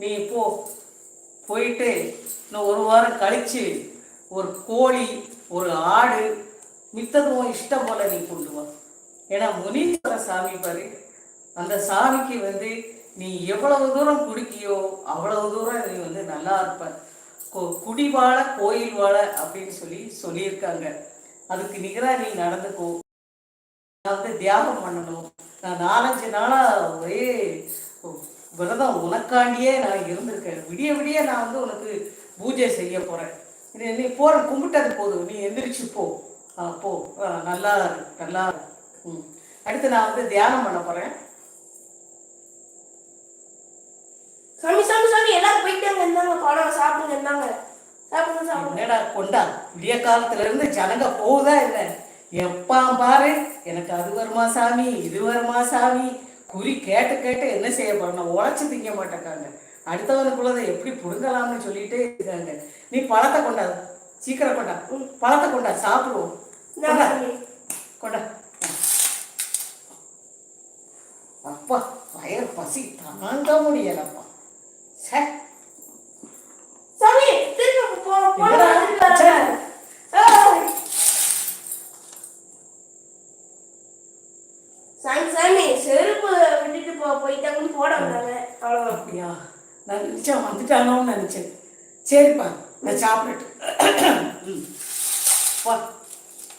நீ போ. போயிட்டு இன்னும் ஒரு வாரம் கழிச்சு ஒரு கோழி ஒரு ஆடு மித்தது உன் இஷ்டம் போல நீ கொண்டு வா. ஏன்னா முனீஸ்வர சாமி பாரு அந்த சாமிக்கு வந்து நீ எவ்வளவு தூரம் குடிக்கியோ அவ்வளவு தூரம் நீ வந்து நல்லா இருப்ப. கொ- குடி வாழ கோயில் வாழ அப்படின்னு சொல்லி சொல்லியிருக்காங்க. அதுக்கு நிகரா நீ நடந்துக்கோ. நான் வந்து தியாகம் பண்ணணும். நான் நாலஞ்சு நாளா ஒரே விரதம் உனக்காண்டியே நான் இருந்திருக்கேன். விடிய விடிய நான் வந்து உனக்கு பூஜை செய்ய போறேன். நீ போற கும்பிட்டது போதும். நீ எந்திரிச்சு போ. போ. நல்லா நல்லா. ம். அடுத்து நான் வந்து தியானம் பண்ண போறேன். சாமி சாமி சாமி எல்லாரும் போயிட்டாங்க இருந்தாங்க. பழம் சாப்பிடுங்க இருந்தாங்க. சாப்பிடுங்க சாப்பிடுங்க. என்னடா கொண்டா? விடிய காலத்துல இருந்து ஜனங்க போகுதா என்ன? எப்பா பாரு. எனக்கு அது வருமா சாமி இது வருமா சாமி? குறி கேட்டு கேட்டு என்ன செய்ய போறாங்க உழைச்சி திங்க மாட்டேக்காங்க அடுத்தவனுக்குள்ளதை எப்படி புடுங்கலாம்னு சொல்லிட்டே இருக்காங்க. நீ பழத்தை கொண்டா சீக்கிரம் கொண்டா பழத்தை கொண்டா சாப்பிடுவோம். கொண்டா. அப்பா வயறு பசி தாங்க முடியலப்பா. சே சாமி திரும்ப போ என்னடா? போலாம் ஏய். சாமி சாமி செருப்பு விட்டுட்டு போ போயிட்டாங்கன்னு போட வந்தாங்க அவ்வளவுதான் அப்படியா மிச்சம் வந்துட்டானோன்னு நினச்சேன். சரிப்பா நான் சாப்பிட்டுட்டு பா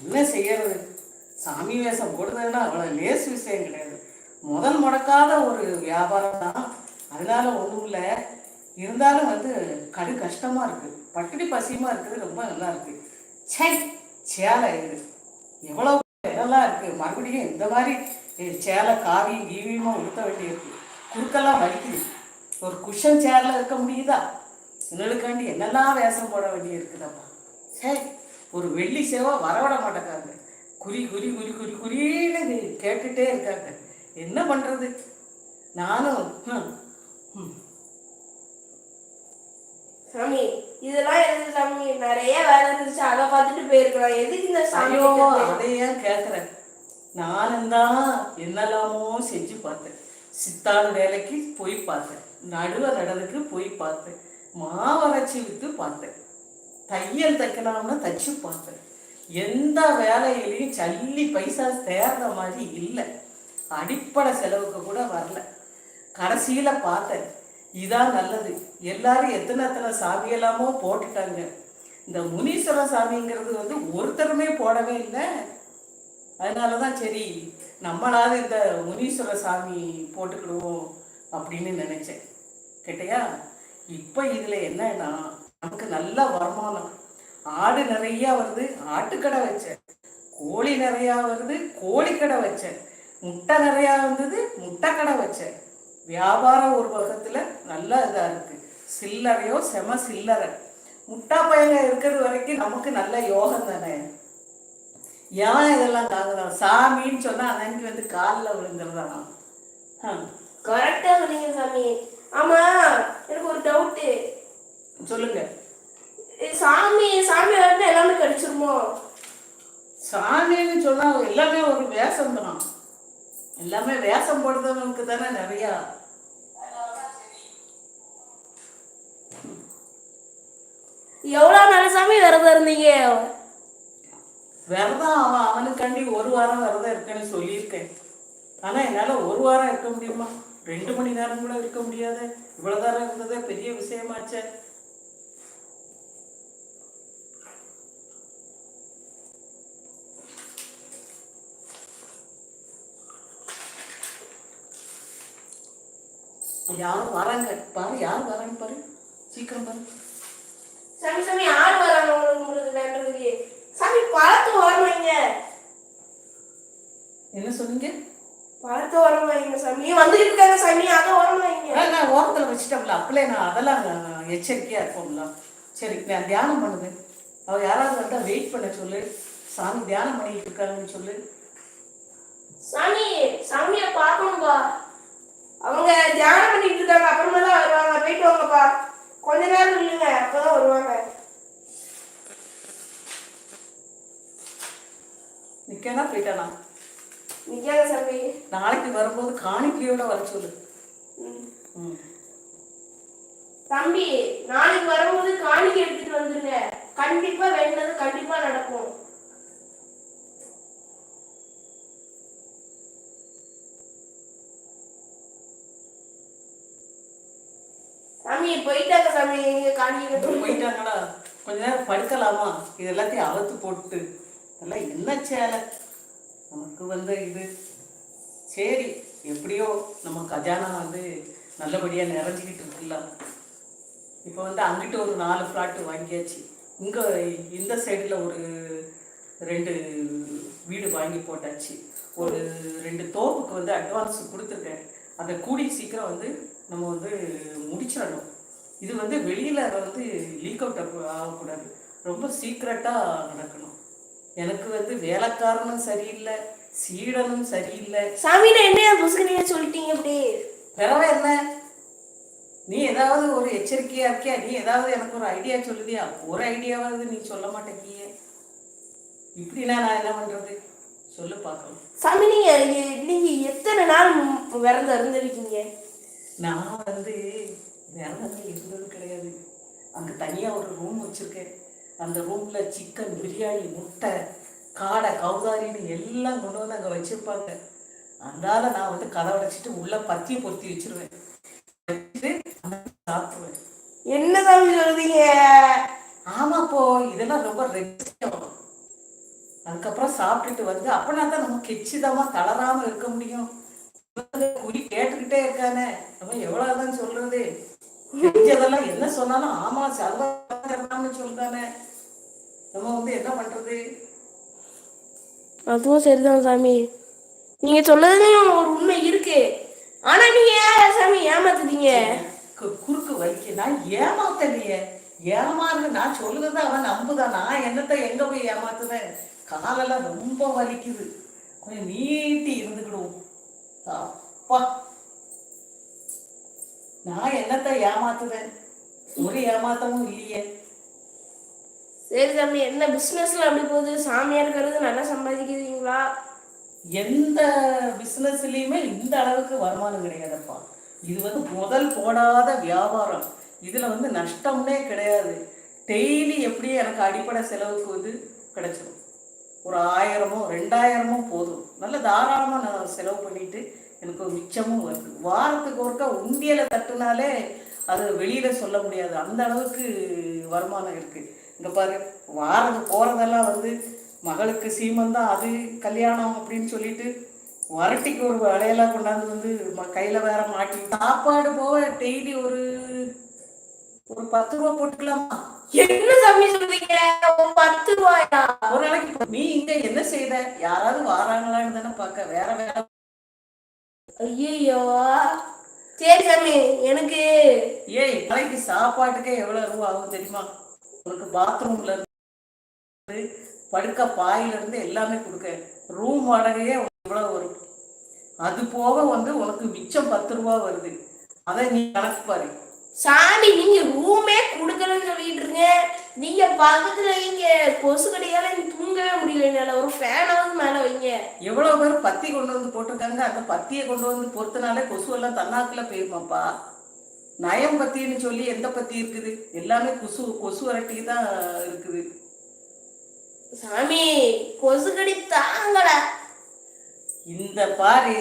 என்ன செய்யறது? சாமி வேஷம் போடுறதுன்னா அவ்வளோ லேஸ் விஷயம் கிடையாது. முதல் முடக்காத ஒரு வியாபாரம் தான். அதனால ஒன்றும் இல்லை. இருந்தாலும் வந்து கடு கஷ்டமாக இருக்குது பட்டினி பசியமாக இருக்குது ரொம்ப நல்லா இருக்குது சே சேலை இது. எவ்வளோ இதெல்லாம் இருக்குது மறுபடியும் இந்த மாதிரி சேலை காவி கீவியமாக உடுத்த வேண்டியிருக்கு குறுக்கெல்லாம் வலிக்குது. ஒரு குஷன் சேரில் இருக்க முடியுதா? எங்களுக்காண்டி என்னெல்லாம் வேஷம் போட வேண்டி இருக்குதப்பா சரி ஒரு வெள்ளி சேவை வரவிட மாட்டேங்காங்க குறி குறி குறி குறி குறின்னு கேட்டுட்டே இருக்காங்க என்ன பண்ணுறது நானும் சாமி இதெல்லாம் எதுக்கு சாமி? நிறைய வேலை இருந்துச்சு. அதை பார்த்துட்டு போயிருக்கலாம். எதுக்கு இந்த சாமி ஐயோ கிட்ட போய்- அதை ஏன் கேட்குறேன் நானும் தான் என்னெல்லாமோ செஞ்சு பார்த்தேன். சித்தாள் வேலைக்கு போய் பார்த்தேன். நடுவதடவுக்கு போய் பார்த்தேன். மாவரைச்சி விற்று பார்த்தேன். தையல் தைக்கலாம்னு தச்சு பார்த்தேன். எந்த வேலையிலையும் சல்லி பைசா தேர்ந்த மாதிரி இல்லை. அடிப்படை செலவுக்கு கூட வரல. கடைசியில் பார்த்தேன். இதான் நல்லது. எல்லாரும் எத்தனை எத்தனை சாமியெல்லாமோ போட்டுட்டாங்க. இந்த முனீஸ்வர சாமிங்கிறது வந்து ஒருத்தருமே போடவே இல்லை. அதனால தான் சரி நம்மளாவது இந்த முனீஸ்வர சாமி போட்டுக்கிடுவோம். அப்படின்னு நினைச்சேன். கேட்டையா இப்போ இதில் என்னன்னா நமக்கு நல்ல வருமானம். ஆடு நிறையா வருது ஆட்டுக்கடை வச்சேன். கோழி நிறையா வருது கோழிக்கடை வச்சேன். முட்டை நிறையா வந்தது முட்டைக்கடை வச்சேன். வியாபாரம் ஒரு பக்கத்தில் நல்லா இதாக இருக்குது சில்லறையோ செம சில்லறை. முட்டா பையங்க இருக்கிறது வரைக்கும் நமக்கு நல்ல யோகம் தானே? ஏன் இதெல்லாம் தாங்குதான் சாமின்னு சொன்னால் அன்னைக்கு வந்து காலில் விழுந்துருதானா? கரெக்டா சொன்னீங்க சாமி. ஆமா எனக்கு ஒரு டவுட்டு சொல்லுங்க. சாமி சாமி வந்து எல்லாமே கடிச்சிருமோ? சாமின்னு சொன்னா எல்லாமே ஒரு வேஷம் தான். எல்லாமே வேஷம் போடுறவனுக்கு தானே நிறையா. எவ்வளவு நாள் சாமி விரதம் இருந்தீங்க? விரதம் அவன் அவனுக்காண்டி ஒரு வாரம் விரதம் இருக்கேன்னு சொல்லியிருக்கேன். ஆனா என்னால ஒரு வாரம் இருக்க முடியுமா? ரெண்டு மணி நேரம் கூட இருக்க முடியாது. இவ்வளவு நேரம் இருந்ததே பெரிய விஷயமாச்சே. யாரும் வராங்க. பாரு யார் வராங்க பாரு? சீக்கிரம் பாரு. சாமி சாமி யார் வராங்க? உங்களுக்கு உங்களுக்கு வேண்டதுக்கு சாமி பழத்து ஓரம் வைங்க என்ன சொன்னீங்க பழத்து சாமி வந்துகிட்டு இருக்காங்க சாமி அதை ஓரம் நான் ஓரத்தில் வச்சுட்டோம்ல அப்படியே நான் அதெல்லாம் நான் எச்சரிக்கையாக இருப்போம்ல. சரி நான் தியானம் பண்ணுது. அவ யாராவது வந்தால் வெயிட் பண்ண சொல்லு. சாமி தியானம் பண்ணிட்டு இருக்காங்கன்னு சொல்லு. சாமி சாமிய பார்க்கணும்பா. அவங்க தியானம் பண்ணிட்டு இருக்காங்க. அப்புறமா தான் வருவாங்க போயிட்டு வாங்கப்பா கொஞ்ச நேரம் இல்லைங்க அப்பதான் வருவாங்க. நிற்கனா போயிட்டானா? நிக்காங்க சாமி நாளைக்கு வரும்போது காணிக்கையோட வர சொல்லு. தம்பி நாளைக்கு வரும்போது காணிக்கை எடுத்துட்டு வந்துருங்க. கண்டிப்பா வேண்டது கண்டிப்பா நடக்கும். சாமி போயிட்டாங்க சாமி நீங்க காணிக்கை போயிட்டாங்களா கொஞ்ச நேரம் படுக்கலாமா? இது எல்லாத்தையும் அவுத்து போட்டு. இதெல்லாம் என்ன சேலை? நமக்கு வந்து இது. சரி எப்படியோ நம்ம கஜானா வந்து நல்லபடியாக நிறைஞ்சிக்கிட்டு இருக்குல்ல. இப்போ வந்து அங்கிட்ட ஒரு நாலு ஃப்ளாட்டு வாங்கியாச்சு. இங்கே இந்த சைடில் ஒரு ரெண்டு வீடு வாங்கி போட்டாச்சு. ஒரு ரெண்டு தோப்புக்கு வந்து அட்வான்ஸ் கொடுத்துருக்கேன். அதை கூடி சீக்கிரம் வந்து நம்ம வந்து முடிச்சிடணும். இது வந்து வெளியில் வந்து லீக் அவுட் ஆகக்கூடாது. ரொம்ப சீக்ரெட்டாக நடக்கணும். எனக்கு வந்து வேலைக்காரனும் சரியில்லை சீடனும் சரியில்லை. சாமி நான் என்ன சொல்லிட்டீங்க அப்படி பிறவை என்ன? நீ ஏதாவது ஒரு எச்சரிக்கையா இருக்கியா? நீ ஏதாவது எனக்கு ஒரு ஐடியா சொல்லுதியா ஒரு ஐடியாவாவது நீ சொல்ல மாட்டேங்கிய. இப்படின்னா நான் என்ன பண்றது? சொல்லு பார்க்கலாம். சாமி நீங்க நீங்க எத்தனை நாள் விரதம் இருந்திருக்கீங்க? நான் வந்து விரதமே இருந்தது கிடையாது. அங்கே தனியாக ஒரு ரூம் வச்சுருக்கேன். அந்த ரூமில் சிக்கன் பிரியாணி முட்டை காடை கௌதாரின்னு எல்லாம் கொண்டு வந்து அங்கே வச்சுருப்பாங்க. அதனால நான் வந்து கதை அடைச்சிட்டு உள்ளே பத்தியை பொருத்தி வச்சிருவேன். சாப்பிடுவேன். என்ன சாமி சொல்றீங்க? ஆமாப்போ இதெல்லாம் ரொம்ப ரெஸ்டம் அதுக்கப்புறம் சாப்பிட்டுட்டு வந்து அப்பனா தான் நம்ம கெச்சிதமா தளராம இருக்க முடியும். குறி கேட்டுக்கிட்டே இருக்கானே. நம்ம எவ்வளவுதான் சொல்றது. தெரிஞ்சதெல்லாம் என்ன சொன்னாலும் ஆமா சர்வம்னு சொல்றானே நம்ம வந்து என்ன பண்றது? அதுவும் சரிதான் சாமி. நீங்க சொல்லதுலயும் ஒரு உண்மை இருக்கு. ஆனா நீங்க ஏன் சாமி ஏமாத்துறீங்க கு- குறுக்கு வைக்க நான் ஏமாத்தலையே. ஏமாறு நான் சொல்லுறத அவன் நம்புதான் நான் என்னத்தை எங்க போய் ஏமாத்துனேன் காலெல்லாம் ரொம்ப வலிக்குது. கொஞ்சம் நீட்டி இருந்துக்கிடுவோம் அப்பா. நான் என்னத்தை ஏமாத்துவேன் ஒரு ஏமாத்தமும் இல்லையே. சரி சாமி என்ன பிசினஸ்ல அப்படி போகுது? சாமியா இருக்கிறது நல்லா சம்பாதிக்கிறீங்களா? எந்த பிஸ்னஸ்லேயுமே இந்த அளவுக்கு வருமானம் கிடையாதுப்பா. இது வந்து முதல் போடாத வியாபாரம். இதுல வந்து நஷ்டம்னே கிடையாது. டெய்லி எப்படியும் எனக்கு அடிப்படை செலவுக்கு வந்து கிடைச்சிடும் ஒரு ஆயிரமோ ரெண்டாயிரமோ போதும். நல்ல தாராளமாக நான் செலவு பண்ணிட்டு எனக்கு ஒரு மிச்சமும் வருது. வாரத்துக்கு ஒருக்கா உண்டியலை தட்டுனாலே அது வெளியில சொல்ல முடியாது. அந்த அளவுக்கு வருமானம் இருக்கு. இங்க பாரு வாரம் போறதெல்லாம் வந்து மகளுக்கு சீமந்தம் அது கல்யாணம் அப்படின்னு சொல்லிட்டு வரட்டிக்கு ஒரு வளையெல்லாம் கொண்டாந்து வந்து கையில வேற மாட்டி. சாப்பாடு போக டெய்லி ஒரு ஒரு பத்து ரூபா போட்டுக்கலாமா? என்ன சாமி சொல்றீங்க? பத்து ரூபாயா? ஒரு நாளைக்கு நீ இங்க என்ன செய்த? யாராவது வாராங்களான்னு தானே பார்க்க வேற வேற. ஐயோ சரி சாமி எனக்கு ஏய் நாளைக்கு சாப்பாட்டுக்கே எவ்வளவு ரூபா ஆகும் தெரியுமா? உனக்கு பாத்ரூம்ல இருந்து படுக்க பாயில இருந்து எல்லாமே கொடுக்க. ரூம் வாடகையே எவ்வளவு வரும். அது போக வந்து உனக்கு மிச்சம் பத்து ரூபா வருது. அதை நீ கணக்கு பாரு. சாமி நீங்க ரூமே குடுக்கலன்னு சொல்லிட்டு இருங்க. நீங்க பக்கத்துல இங்க கொசு கடையால நீ தூங்கவே முடியல என்னால. ஒரு ஃபேனாவது மேல வைங்க. எவ்வளவு பேர் பத்தி கொண்டு வந்து போட்டிருக்காங்க. அந்த பத்தியை கொண்டு வந்து பொறுத்தனாலே கொசு எல்லாம் தன்னாக்குல போயிருமாப்பா. நயம் பத்தின்னு சொல்லி எந்த பத்தி இருக்குது? எல்லாமே கொசு கொசு வரட்டி தான் இருக்குது. சாமி கொசு கடி தாங்கல. இந்த பாரு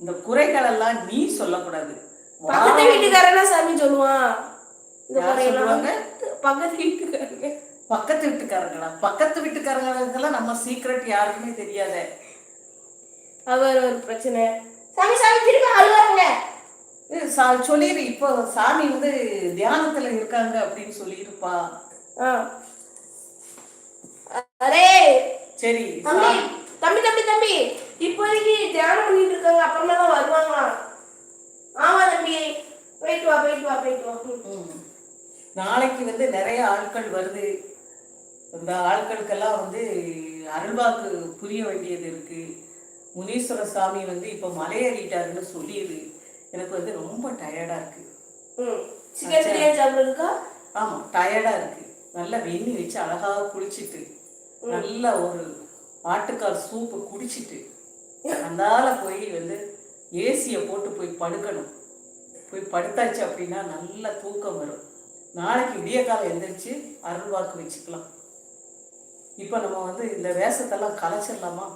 இந்த குறைகள் எல்லாம் நீ சொல்லக்கூடாது. பக்கத்து வீட்டுக்காரனா சாமி சொல்லுவான். இந்த சொல்லுவாங்க? பக்கத்து வீட்டுக்காரங்க. பக்கத்து வீட்டுக்காரங்களா? பக்கத்து வீட்டுக்காரங்களுக்கெல்லாம் நம்ம சீக்ரெட் யாருக்குமே தெரியாதே. அவர் ஒரு பிரச்சனை. சாமி சாமி திரும்ப அழுவாருங்க. ஏய், சா- சொல்லிரு இப்போ சாமி வந்து தியானத்துல இருக்காங்க அப்படின்னு சொல்லியிருப்பா ஆ. அரே சரி தம்பி தம்பி தம்பி தம்பி இப்போதைக்கு தியானம் பண்ணிட்டு இருக்காங்க அப்புறமா தான் வருவாங்களாம் ஆமா தம்பி. போயிட்டு வா போயிட்டு வா போயிட்டு வா. நாளைக்கு வந்து நிறைய ஆட்கள் வருது. இந்த ஆட்களுக்கெல்லாம் வந்து அருள்வாக்கு புரிய வேண்டியது இருக்கு. முனீஸ்வர சாமி வந்து இப்போ மலையேறிட்டாருன்னு சொல்லியது எனக்கு வந்து ரொம்ப டயர்டா இருக்கு. சிக்கன் பிரியாணி சாப்பிடுறதுக்கா? ஆமா டயர்டா இருக்கு. நல்லா வெந்நி வச்சு அழகா குளிச்சிட்டு நல்ல ஒரு ஆட்டுக்கால் சூப்பு குடிச்சிட்டு அந்தால போய் வந்து ஏசியை போட்டு போய் படுக்கணும். போய் படுத்தாச்சு அப்படின்னா நல்ல தூக்கம் வரும். நாளைக்கு விடிய காலம் எந்திரிச்சு அருள் வாக்கு வச்சுக்கலாம். இப்போ நம்ம வந்து இந்த வேஷத்தெல்லாம் கலைச்சிடலாமா?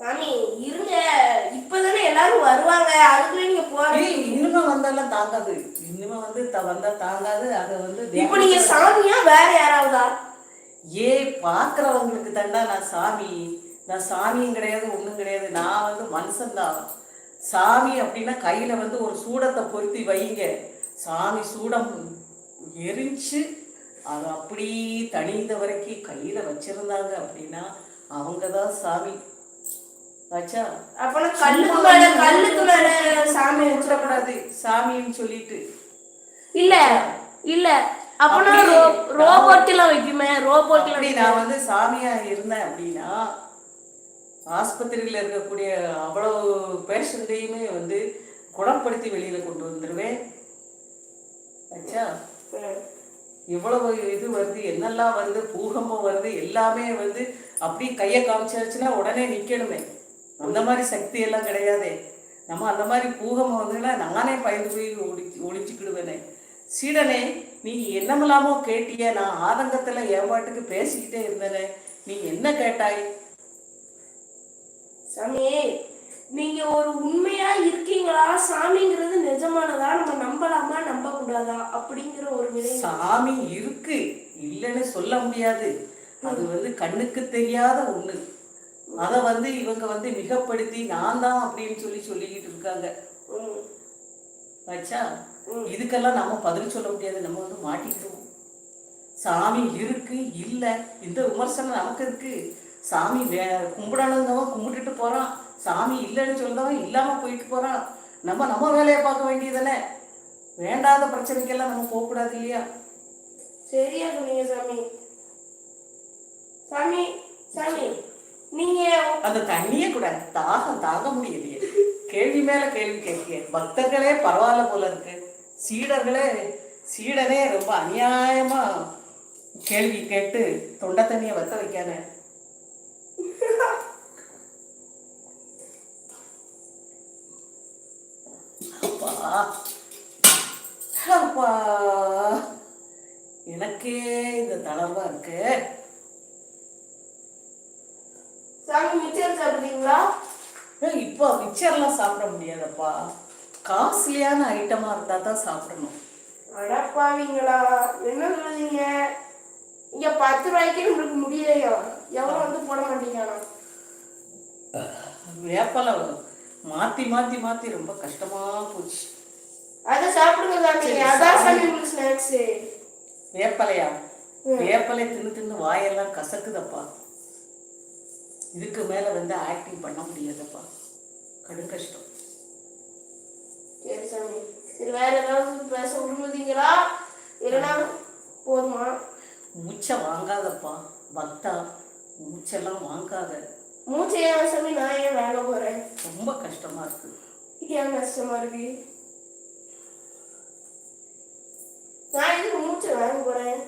சாமி இப்பதானே எல்லாரும் வருவாங்க? அதுக்குள்ள நீங்க போறீங்க இனிமே வந்தாலும் தாங்காது. இனிமே வந்து வந்தா தாங்காது அதை வந்து இப்போ நீங்க சாமியா வேற யாராவதா? ஏ பார்க்குறவங்களுக்கு தாண்டா நான் சாமி. நான் சாமியும் கிடையாது ஒன்றும் கிடையாது. நான் வந்து மனுஷன்தான் சாமி அப்படின்னா கையில் வந்து ஒரு சூடத்தை பொருத்தி வைங்க. சாமி சூடம் எரிஞ்சு அது அப்படி தணிந்த வரைக்கும் கையில் வச்சிருந்தாங்க அப்படின்னா அவங்க தான் சாமி. ஆச்சா அப்பனா கல்லுக்கு மேல கல்லுக்கு மேல சாமி வச்சிடக்கூடாது. சாமின்னு சொல்லிட்டு. இல்ல இல்ல. ரோபோட் எல்லாம் வைக்குமே ரோபோட் எல்லாம் அப்படி நான் வந்து சாமியா இருந்தேன் அப்படின்னா ஆஸ்பத்திரியில் இருக்கக்கூடிய அவ்வளவு பேஷண்ட்டையுமே வந்து குணப்படுத்தி வெளியில கொண்டு வந்துடுவேன் ஆச்சா இவ்வளவு இது வருது என்னெல்லாம் வருது பூகம்பம் வருது எல்லாமே வந்து அப்படி கையை காமிச்சாச்சுன்னா உடனே நிக்கணுமே. அந்த மாதிரி சக்தி எல்லாம் கிடையாதே. நம்ம அந்த மாதிரி பூகம்பம் வந்ததுன்னா நானே பயந்து போய் ஒளி ஒளிச்சுக்கிடுவேனே சீடனே நீ என்னமெல்லாமோ கேட்டிய நான் ஆதங்கத்துல என் பாட்டுக்கு பேசிக்கிட்டே இருந்தேனே. நீ என்ன கேட்டாய்? சாமி நீங்க ஒரு உண்மையா இருக்கீங்களா? சாமிங்கிறது நிஜமானதா? நம்ம நம்பலாமா? நம்ப கூடாதா அப்படிங்கிற ஒரு விலை சாமி இருக்கு. இல்லைன்னு சொல்ல முடியாது. அது வந்து கண்ணுக்கு தெரியாத ஒண்ணு. அதை வந்து இவங்க வந்து மிகப்படுத்தி நான் தான் அப்படின்னு சொல்லி சொல்லிக்கிட்டு இருக்காங்க. ஆச்சா இதுக்கெல்லாம் நம்ம பதில் சொல்ல முடியாது. நம்ம வந்து மாட்டிக்கிடுவோம். சாமி இருக்கு இல்லை. இந்த விமர்சனம் நமக்கு இருக்கு. சாமி வே கும்பிடணுங்கவன் கும்பிட்டுட்டு போறான். சாமி இல்லைன்னு சொல்றவன் இல்லாமல் போயிட்டு போறான். நம்ம நம்ம வேலையை பார்க்க வேண்டியதானே வேண்டாத பிரச்சனைக்கெல்லாம் நம்ம போகக்கூடாது இல்லையா? சரியா சொன்னீங்க சாமி. சாமி சாமி. நீங்க அந்த தண்ணியே கூட தாகம் தாங்க முடியலையே. கேள்வி மேல கேள்வி கேட்க பக்தர்களே பரவாயில்ல போல இருக்கு. சீடர்களே சீடனே ரொம்ப அநியாயமா கேள்வி கேட்டு தொண்டை தண்ணியை வத்த வைக்கானே அப்பா. அப்பா. எனக்கே இந்த தளர்வா இருக்கு. சாமி மிச்சர் சாப்பிடுறீங்களா ஏய், இப்போ மிச்சர்லாம் சாப்பிட முடியாதப்பா. காஸ்ட்லியான ஐட்டமா இருந்தா தான் சாப்பிடணும். அடப்பாவீங்களா என்ன சொல்லுதீங்க இங்க பத்து ரூபாய்க்கு நம்மளுக்கு முடியலையோ? எவ்வளவு வந்து போட மாட்டீங்களா வேப்பலை மாத்தி மாத்தி மாத்தி ரொம்ப கஷ்டமா போச்சு. அதை சாப்பிடுங்க அதான் சாமி உங்களுக்கு ஸ்நாக்ஸ் வேப்பலையா? வேப்பலை தின்னு தின்னு வாயெல்லாம் கசக்குதப்பா. இதுக்கு மேலே வந்து ஆக்டிங் பண்ண முடியாதப்பா. கடும் கஷ்டம். சரி சாமி. சரி வேற ஏதாவது பேச விரும்புதீங்களா இல்லைன்னா போதுமா? மூச்சை வாங்காதப்பா. பக்தா மூச்செல்லாம் வாங்காத. மூச்சை ஏன் சாமி? நான் ஏன் வாங்க போகிறேன் ரொம்ப கஷ்டமாக இருக்குது ஏன் கஷ்டமாக இருக்கு? நான் எதுக்கு மூச்சை வாங்க போகிறேன்